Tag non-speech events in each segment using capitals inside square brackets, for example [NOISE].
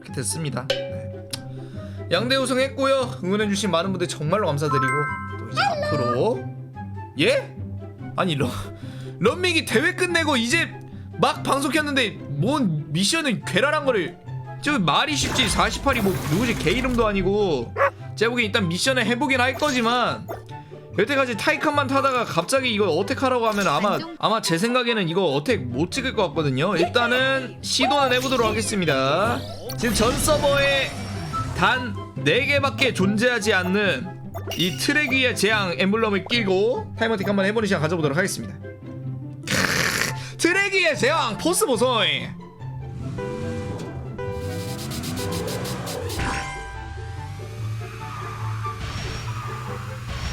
이렇게 됐습니다. 네. 양대 우승했고요. 응원해주신 많은 분들 정말로 감사드리고 또 이제 앞으로 예? 아니 런 런밍이 대회 끝내고 이제 막 방송 켰는데 뭔 미션은 괴랄한 거를 저 말이 쉽지 48이 뭐 누구지 개 이름도 아니고 제가 보기엔 일단 미션을 해보긴 할 거지만 여태까지 타이칸만 타다가 갑자기 이거 어택 하라고 하면 아마 아마 제 생각에는 이거 어택 못 찍을 것 같거든요. 일단은 시도는 해보도록 하겠습니다. 지금 전 서버에 단 4개밖에 존재하지 않는 이 트랙 위에 재앙 엠블럼을 끼고 타이머틱 한번 해보는 시간 가져보도록 하겠습니다. 크으, 트랙 위에 재앙 포스 보소이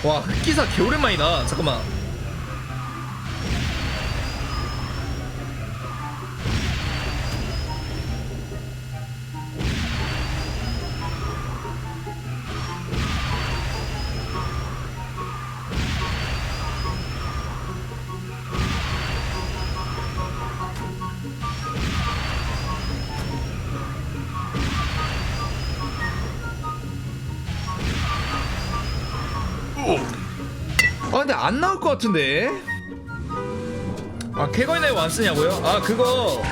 와 흑기사 개오랜만이다. 잠깐만 아 근데 안 나올 것 같은데? 아 캐거이나이 안 쓰냐고요? 아 그거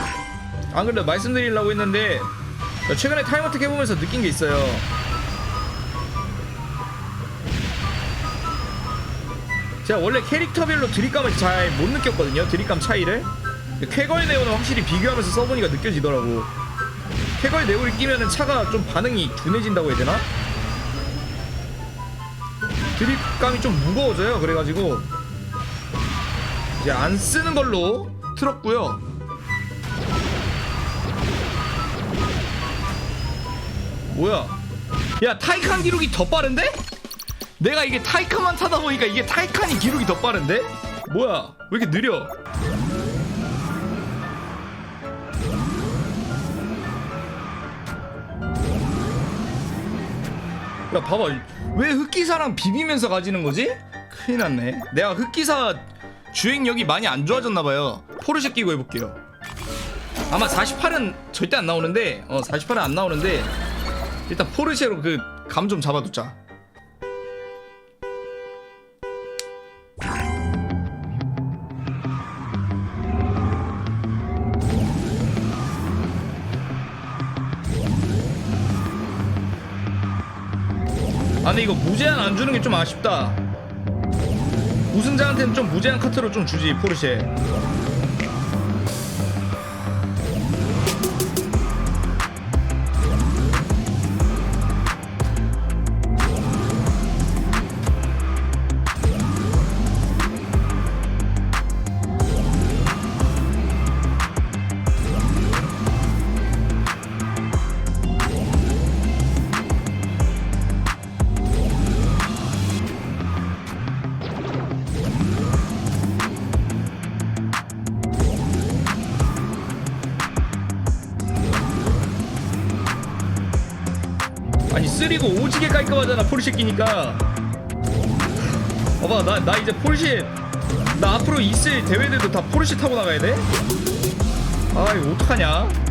안 그래도 말씀드리려고 했는데 최근에 타임어택 해보면서 느낀 게 있어요. 제가 원래 캐릭터별로 드립감을 잘 못 느꼈거든요 드립감 차이를. 쾌거의 네오는 확실히 비교하면서 써보니까 느껴지더라고. 쾌거의 네오를 끼면은 차가 좀 반응이 둔해진다고 해야 되나? 드립감이 좀 무거워져요. 그래가지고 이제 안 쓰는 걸로 틀었고요. 뭐야? 야 타이칸 기록이 더 빠른데? 내가 이게 타이칸만 타다 보니까 이게 타이칸이 기록이 더 빠른데? 뭐야? 왜 이렇게 느려? 야 봐봐. 왜 흑기사랑 비비면서 가지는 거지? 큰일 났네. 내가 흑기사 주행력이 많이 안 좋아졌나봐요. 포르쉐 끼고 해볼게요. 아마 48은 절대 안 나오는데 어 48은 안 나오는데 일단 포르쉐로 그 감 좀 잡아두자 아 근데 이거 무제한 안 주는 게 좀 아쉽다. 우승자한테는 좀 무제한 카트로 좀 주지 포르쉐 아니 쓰리고 오지게 깔끔하잖아 포르쉐 끼니까 봐봐 나, 나 이제 포르쉐 나 앞으로 있을 대회들도 다 포르쉐 타고 나가야 돼? 아 이거 어떡하냐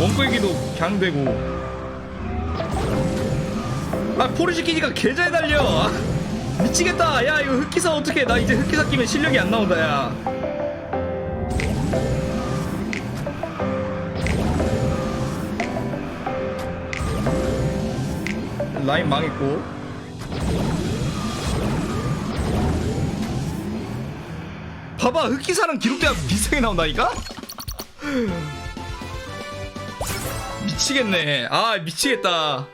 원끌기도 그냥 되고. 아 끼니까 개잘 달려. 아, 미치겠다. 야 이거 흑기사 어떡해. 나 이제 흑기사 끼면 실력이 안 나온다 야. 라인 망했고. 봐봐 흑기사랑 기록대가 비슷하게 나온다니까? 미치겠네. 아 미치겠다.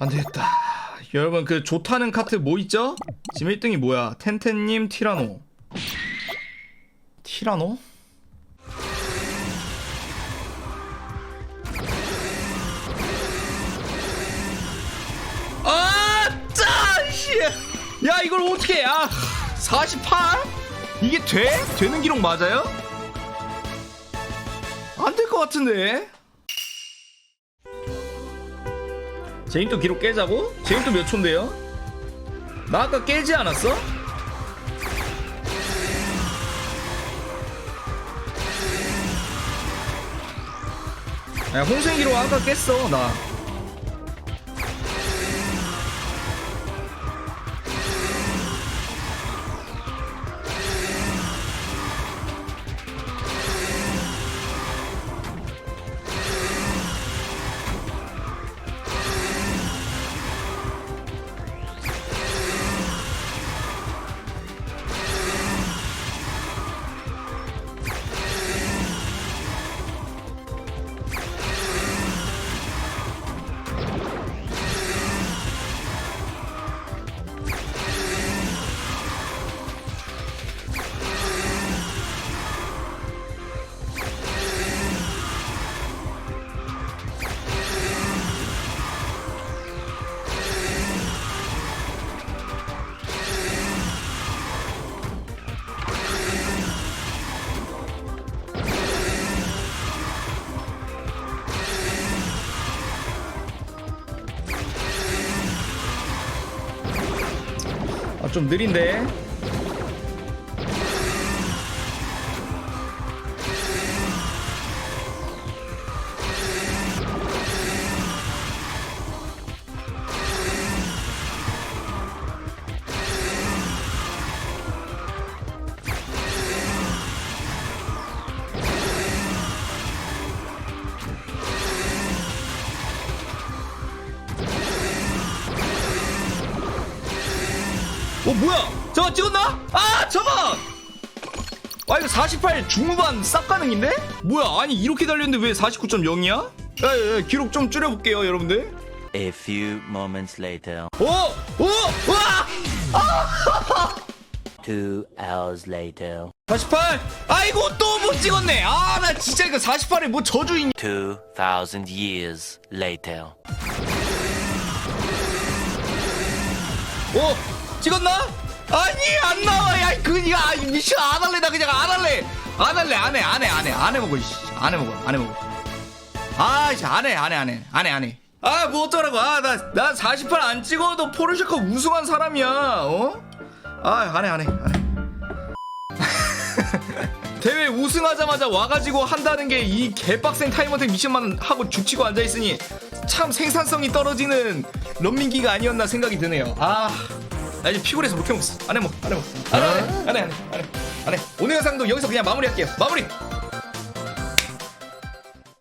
안 되겠다. 여러분 그 좋다는 카트 뭐 있죠? 지금 1등이 뭐야? 텐텐님 티라노. 티라노? 아, 짜! 씨. 야 이걸 어떻게? 아, 48? 이게 돼? 되는 기록 맞아요? 안 될 것 같은데 제임도 기록 깨자고? 제임도 몇 초인데요? 나 아까 깨지 않았어? 야 홍생 기록 아까 깼어 나 좀 느린데 어 뭐야 저거 찍었나? 아 저거 아 이거 48 중후반 쌉 가능인데? 뭐야 아니 이렇게 달렸는데 왜 49.0이야? 야, 야, 기록 좀 줄여볼게요 여러분들 A few moments later, 오! 오! 와! two hours later, 48! 아이고 또 못 찍었네 아 나 진짜 이거 48에 뭐 저주인 two thousand years later. 오! 찍었나? 아니 안 나와 야 그니까 아, 미션 안 할래. 나 그냥 안 할래. 안 할래. 안 해 안 해 안 해. 안 해 먹어 이씨. 안 해 먹어 안 해 먹어 아 이제 안해 안 해 안 해. 안 해 안 해. 아 뭐 어쩌라고. 아나나 48 안 찍어도 포르쉐컵 우승한 사람이야. 어? 아 안 해 안 해 안 해. [LAUGHS] 대회 우승하자마자 와가지고 한다는 게 이 개빡센 타임어택 미션만 하고 죽치고 앉아있으니 참 생산성이 떨어지는 런민기가 아니었나 생각이 드네요. 아, 나 이제 피곤해서 못해 먹었어. 안 해 먹어 안해 먹어 안해 안해 안 해 안 해. 안 해. 오늘 영상도 여기서 그냥 마무리할게요. 마무리